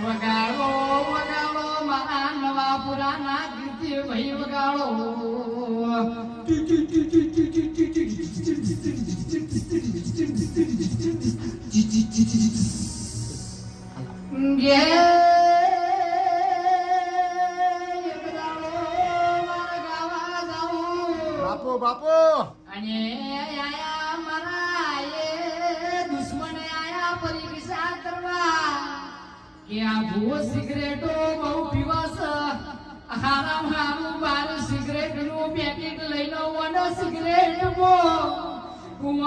વગાડો વગાડો મારા નવા પુરાના ગીત ભાઈ વગાડો. જાઉં બાપુ બાપુ. અને આયા મારા એ દુશ્મન આયા પરીક્ષા કરવા કે આ ભૂ સિગરેટો બહુ પીવાસ હારામ હારું બાર સિગરેટનું પેકેટ લઈને ઓનો સિગરેટ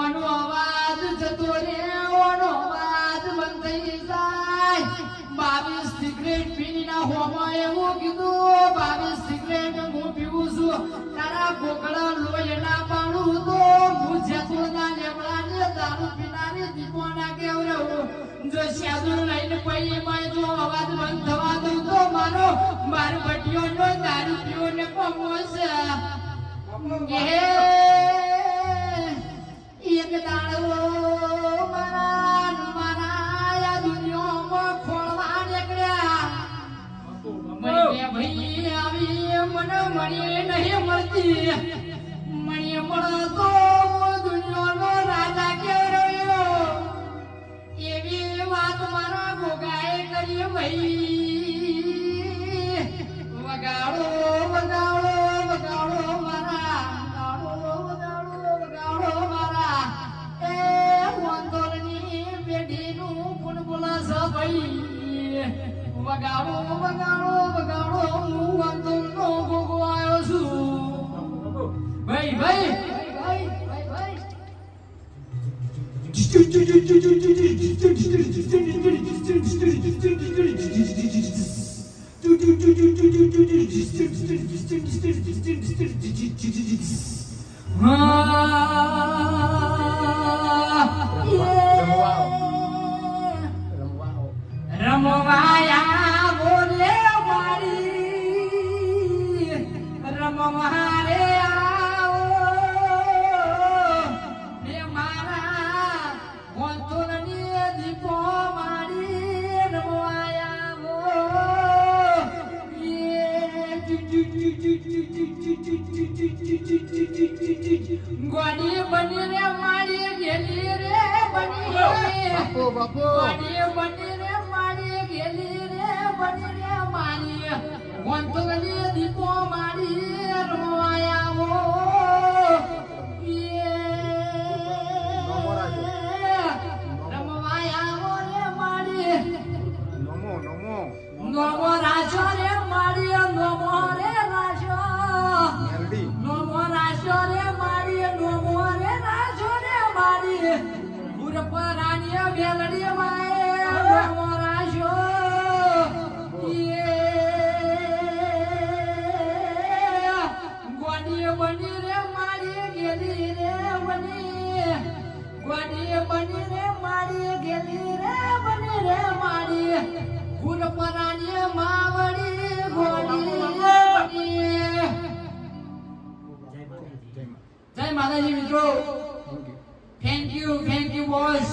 ઓનો અવાજ જતો રે ઓનો અવાજ બંધ થઈ જાય. બાવીસ સિગરેટ પીની ના હોમાં એવું કીધું, બાવીસ સિગરેટ હું પીવું છું. તારા ગોકળા લોહી ના પાડું તો મળી નહીં મળતી. મળી મળો વગાડો વગાડો વગાડો હું વંદોલનો ગોગો આવ્યો છું ભાઈ ભાઈ ભાઈ ગોડી બની રે મારી ગેલી રે બની બાપુ બાપુ ગોડી બની રે મારી ગેલી રે બની રે મારી વંતુલની દીપો મારી પુરપરાની બેલડી માએ નમો રાજો ગોડી બની રે મારી ગેલી રે બની. ગોડી બની રે મારી ગેલી રે બની રે મારી પુરપરાની માવડી ગોડી જય માતાજી મિત્રો. Thank you thank you boss